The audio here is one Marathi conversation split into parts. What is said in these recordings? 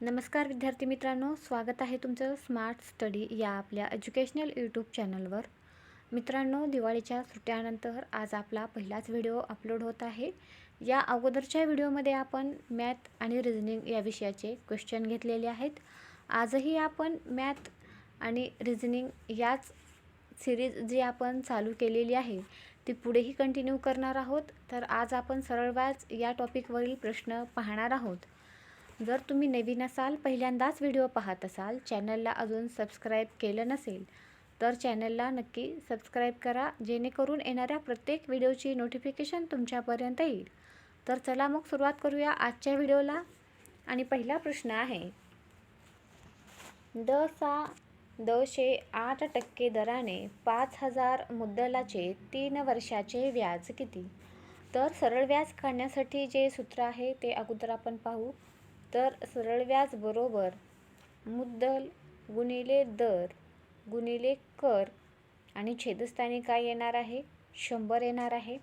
नमस्कार विद्यार्थी मित्रांनो स्वागत आहे तुमचं स्मार्ट स्टडी या आपल्या एज्युकेशनल यूट्यूब चॅनलवर मित्रांनो दिवाळीच्या सुट्ट्यानंतर आज आपला पहिलाच व्हिडिओ अपलोड होत आहे. या अगोदरच्या व्हिडिओमध्ये आपण मॅथ आणि रिझनिंग या विषयाचे क्वेश्चन घेतलेले आहेत. आजही आपण मॅथ आणि रिझनिंग याच सिरीज जी आपण चालू केलेली आहे ती पुढेही कंटिन्यू करणार आहोत. तर आज आपण सरळवाच या टॉपिकवरील प्रश्न पाहणार आहोत. जर तुम्ही नवीन असाल पहिल्यांदाच व्हिडिओ पाहत असाल चॅनलला अजून सबस्क्राईब केलं नसेल तर चॅनलला नक्की सबस्क्राईब करा जेणेकरून येणाऱ्या प्रत्येक व्हिडिओची नोटिफिकेशन तुमच्यापर्यंत येईल. तर चला मग सुरुवात करूया आजच्या व्हिडिओला. आणि पहिला प्रश्न आहे द सा दशे आठ टक्के दराने पाच हजार मुद्दलाचे तीन वर्षाचे व्याज किती? तर सरळ व्याज काढण्यासाठी जे सूत्र आहे ते अगोदर आपण पाहू. तर सरळ व्याज बरोबर मुद्दल गुणिले दर गुणिले कर आणि छेदस्थानी काय येणार आहे? शंभर येणार आहे.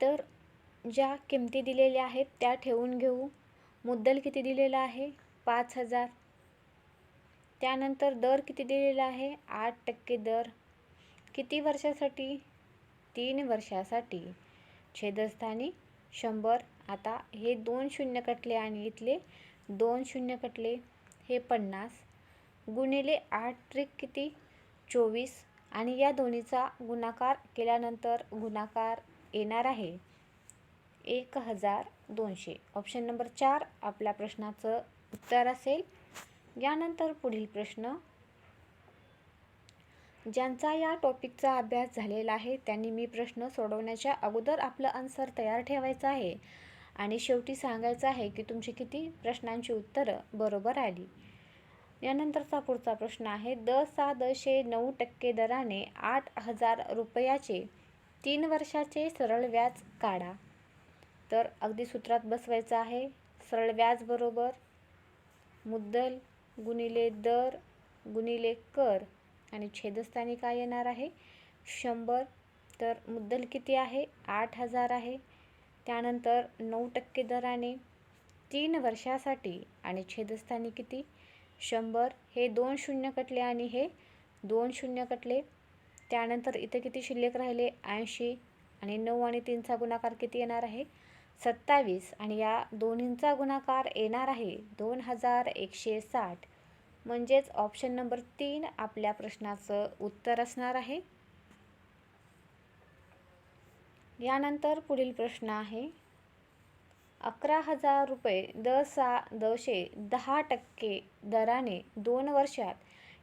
तर ज्या किमती दिलेल्या आहेत त्या ठेवून घेऊ. मुद्दल किती दिलेला आहे? पाच हजार. त्यानंतर दर किती दिलेला आहे? आठ टक्के दर. किती वर्षासाठी? तीन वर्षासाठी. छेदस्थानी शंभर. आता हे दोन शून्य कटले आणि इथले दोन शून्य कटले हे पन्नास. गुणिले आठ ट्रिक किती? चोवीस. आणि या दोन्हीचा गुणाकार केल्यानंतर गुणाकार येणार आहे एक हजार दोनशे. ऑप्शन नंबर चार आपल्या प्रश्नाचं उत्तर असेल. यानंतर पुढील प्रश्न. ज्यांचा या टॉपिकचा अभ्यास झालेला आहे त्यांनी मी प्रश्न सोडवण्याच्या अगोदर आपलं आन्सर तयार ठेवायचं आहे. आणि शेवटी सांगायचं आहे की तुमची किती प्रश्नांची उत्तरं बरोबर आली. यानंतरचा पुढचा प्रश्न आहे द सा दशे नऊ टक्के दराने आठ हजार रुपयाचे तीन वर्षाचे सरळ व्याज काढा. तर अगदी सूत्रात बसवायचं आहे सरळ व्याज बरोबर मुद्दल गुणिले दर गुणिले कर आणि छेदस्थानी काय येणार आहे? शंभर. तर मुद्दल किती आहे? आठ हजार आहे. त्यानंतर नऊ टक्के दराने तीन वर्षासाठी आणि छेदस्थानी किती? शंभर. हे दोन शून्य कटले आणि हे दोन शून्य कटले. त्यानंतर इथे किती शिल्लक राहिले? ऐंशी. आणि नऊ आणि तीनचा गुणाकार किती येणार आहे? सत्तावीस. आणि या दोन्हींचा गुणाकार येणार आहे दोन हजार एकशे साठ. म्हणजेच ऑप्शन नंबर तीन आपल्या प्रश्नाचं उत्तर असणार आहे. यानंतर पुढील प्रश्न आहे. अकरा हजार रुपये द सा दशे दहा टक्के दराने दोन वर्षात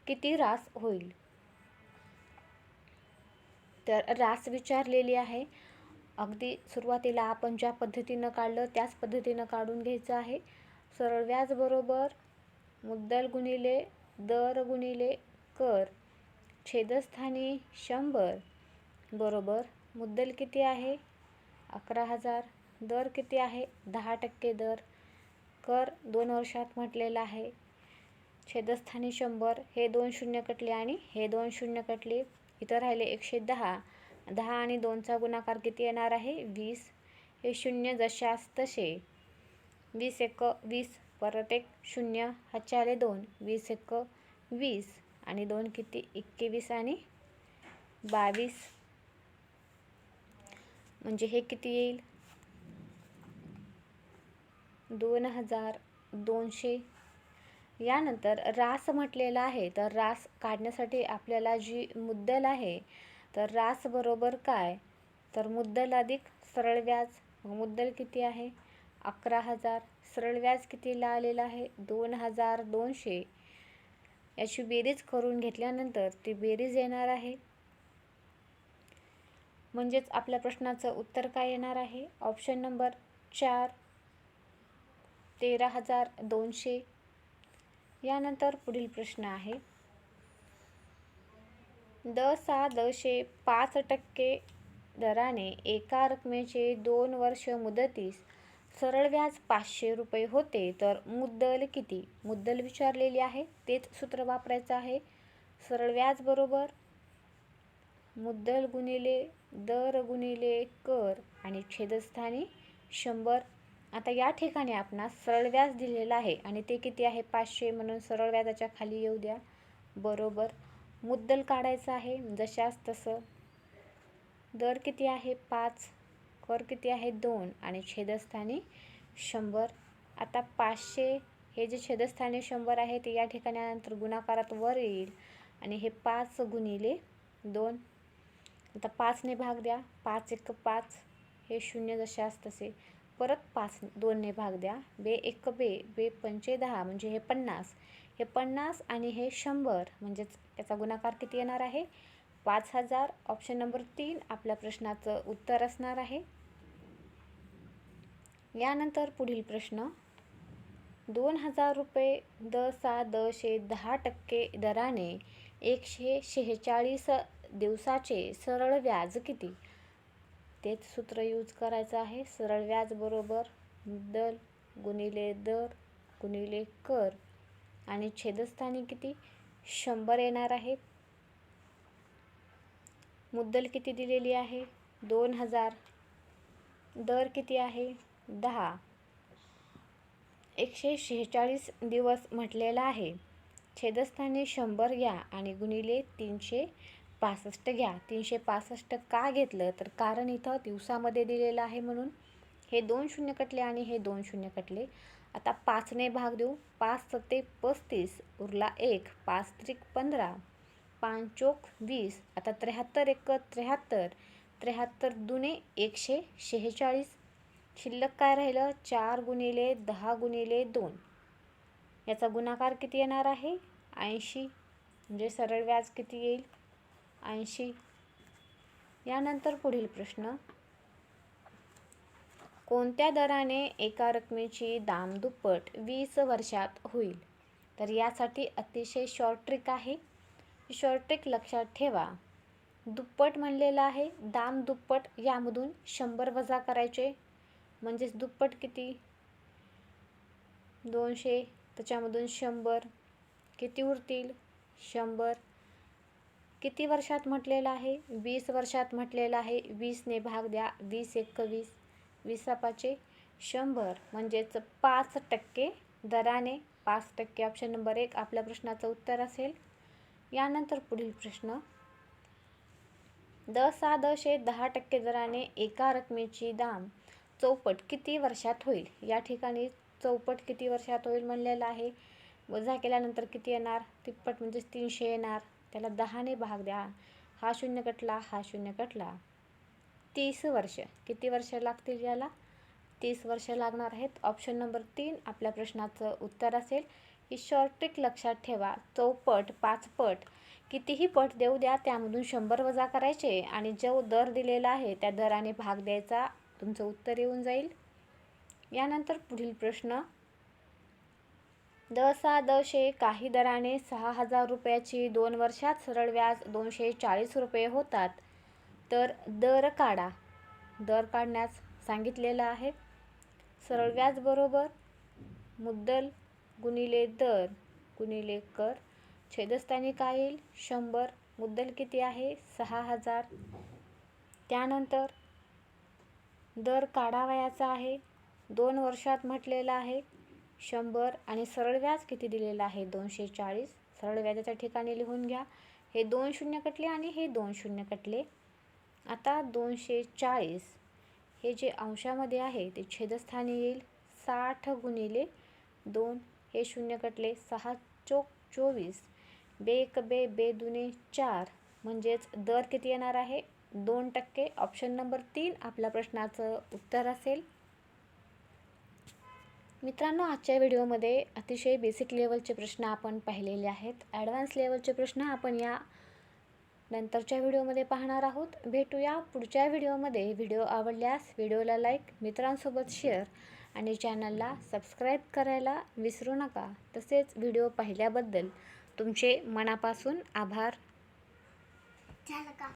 किती रास होईल? तर रास विचारलेली आहे. अगदी सुरुवातीला आपण ज्या पद्धतीनं काढलं त्याच पद्धतीनं काढून घ्यायचं आहे. सरळ व्याज बरोबर मुद्दल गुणिले दर गुणिले कर छेदस्थानी शंभर बरोबर मुद्दल किती आहे? अकरा हजार. दर किती आहे? दहा टक्के दर. कर दोन वर्षात म्हटलेला आहे. छेदस्थानी शंभर. हे दोन शून्य कटले आणि हे दोन शून्य कटले. इथं राहिले एकशे दहा. दहा आणि दोनचा गुणाकार किती येणार आहे? वीस. हे शून्य जशास तसे. वीस एक वीस. परत एक शून्य. हाचे आले दोन. वीस एक वीस. आणि दोन किती? एकवीस आणि बावीस. म्हणजे हे किती येईल? दोन हजार दोनशे. यानंतर रास म्हटलेला आहे तर रास काढण्यासाठी आपल्याला जी मुद्दल आहे तर रास बरोबर काय? तर मुद्दल अधिक सरळ व्याज. मुद्दल किती आहे? अकरा हजार. सरळ व्याज कितीला आलेलं आहे? दोन हजार दोनशे. याची बेरीज करून घेतल्यानंतर ती बेरीज येणार आहे. म्हणजेच आपल्या प्रश्नाचं उत्तर काय येणार आहे? ऑप्शन नंबर चार तेरा हजार दोनशे. यानंतर पुढील प्रश्न आहे. द सा दशे पाच टक्के दराने एका रकमेचे दोन वर्ष मुदतीस सरळ व्याज पाचशे रुपये होते तर मुद्दल किती? मुद्दल विचारलेली आहे तेच सूत्र वापरायचं आहे. सरळ व्याज बरोबर मुद्दल गुणिले दर गुणिले कर आणि छेदस्थानी शंभर. आता या ठिकाणी आपणास सरळ व्याज दिलेलं आहे आणि ते किती आहे? पाचशे म्हणून सरळ व्याजाच्या खाली येऊ द्या. बरोबर. मुद्दल काढायचं आहे. जशास तसं. दर किती आहे? पाच. कर किती आहे? दोन आणि छेदस्थानी शंभर. आता पाचशे हे जे छेदस्थानी शंभर आहे ते या ठिकाणी नंतर गुणाकारात वर येईल आणि हे पाच गुणिले दोन. आता पाचने भाग द्या. पाच एक पाच. हे शून्य जसे असत तसे. परत पाच दोनने भाग द्या. बे एक बे. बे पंचे दहा. म्हणजे हे पन्नास. हे पन्नास आणि हे शंभर. म्हणजेच याचा गुणाकार किती येणार आहे? पाच हजार. ऑप्शन नंबर तीन आपल्या प्रश्नाचं उत्तर असणार आहे. यानंतर पुढील प्रश्न. दोन हजार रुपये द सा दशे दहा टक्के दराने एकशे शेहेचाळीस दिवसाचे सरळ व्याज किती? तेच सूत्र यूज करायचं आहे. सरळ व्याज बरोबर दल गुणिले दर गुणिले कर आणि छेदस्थानी किती? शंभर येणार आहे. मुद्दल किती दिलेली आहे? दोन हजार. दर किती आहे? दहा. एकशे शेहेचाळीस दिवस म्हटलेला आहे. छेदस्थानी शंभर घ्या आणि गुणिले तीनशे पासष्ट घ्या. तीनशे पासष्ट का घेतलं? तर कारण इथं दिवसामध्ये दिलेलं आहे म्हणून. हे दोन शून्य कटले आणि हे दोन शून्य कटले. आता पाचने भाग देऊ. पाच सत्ते पस्तीस उरला एक. पाच त्रिक पंधरा. पांचोक वीस. आता त्र्याहत्तर एक त्र्याहत्तर. त्र्याहत्तर दुने एकशे शेहेचाळीस. शिल्लक काय राहिलं? चार गुणिले दहा गुणिले दोन. याचा गुणाकार किती येणार आहे? ऐंशी. म्हणजे सरळ व्याज किती येईल? ऐंशी. यानंतर पुढील प्रश्न. कोणत्या दराने एका रकमेची दाम दुप्पट वीस वर्षात होईल? तर यासाठी अतिशय शॉर्ट ट्रिक आहे. शॉर्ट ट्रिक लक्षात ठेवा. दुप्पट म्हणलेलं आहे. दाम दुप्पट यामधून शंभर वजा करायचे. म्हणजेच दुप्पट किती? दोनशे. त्याच्यामधून शंभर. किती उरतील? शंभर. किती वर्षात म्हटलेलं आहे? वीस वर्षात म्हटलेलं आहे. वीसने भाग द्या. वीस एकवीस विसापाचे शंभर म्हणजेच पाच टक्के दराने पाच टक्के ऑप्शन नंबर एक आपल्या प्रश्नाचं उत्तर असेल. यानंतर पुढील प्रश्न. द सा दशे दहा टक्के दराने एका रकमेची दाम चौपट किती वर्षात होईल? या ठिकाणी चौपट किती वर्षात होईल म्हणलेलं आहे. वजा केल्यानंतर किती येणार? तिप्पट म्हणजेच तीनशे येणार. त्याला दहाने भाग द्या. हा शून्य कटला हा शून्य कटला. तीस वर्ष. किती वर्ष लागतील याला? तीस वर्ष लागणार आहेत. ऑप्शन नंबर तीन आपल्या प्रश्नाचं उत्तर असेल. ही शॉर्ट ट्रिक लक्षात ठेवा. चौपट पाचपट कितीही पट देऊ द्या त्यामधून शंभर वजा करायचे आणि जो दर दिलेला आहे त्या दराने भाग द्यायचा. तुमचं उत्तर येऊन जाईल. यानंतर पुढील प्रश्न. द सा दशे काही दराने सहा हजार रुपयाची दोन वर्षात सरळ व्याज दोनशे चाळीस रुपये होतात. तर दर काढा. दर काढण्यास सांगितलेलं आहे. सरळ व्याज बरोबर मुद्दल गुणिले दर गुणिले कर. छेदस्थानी काय येईल शंभर. मुद्दल किती आहे? सहा हजार. त्यानंतर दर काढावयाचा आहे. दोन वर्षात म्हटलेलं आहे. शंभर आणि सरळ व्याज किती दिलेलं आहे? दोनशे चाळीस. सरळ व्याजाच्या ठिकाणी लिहून घ्या. हे दोन शून्य कटले आणि हे दोन शून्य कटले. आता दोनशे चाळीस. हे जे अंशामध्ये आहे ते छेदस्थानी येईल. साठ गुणिले दोन. हे शून्य कटले सहा चोक चोवीस. बे एक बे बे दुने चार. म्हणजेच दर किती येणार आहे? दोन टक्के. ऑप्शन नंबर तीन आपल्या प्रश्नाचं उत्तर असेल. मित्रांनो आजच्या व्हिडिओमध्ये अतिशय बेसिक लेवलचे प्रश्न आपण पाहिलेले आहेत. ॲडव्हान्स लेवलचे प्रश्न आपण या नंतरच्या व्हिडिओमध्ये पाहणार आहोत. भेटूया पुढच्या व्हिडिओमध्ये. व्हिडिओ आवडल्यास व्हिडिओला लाईक मित्रांसोबत शेअर आणि चॅनलला सबस्क्राईब करायला विसरू नका. तसेच व्हिडिओ पाहिल्याबद्दल तुमचे मनापासून आभार. झालं का?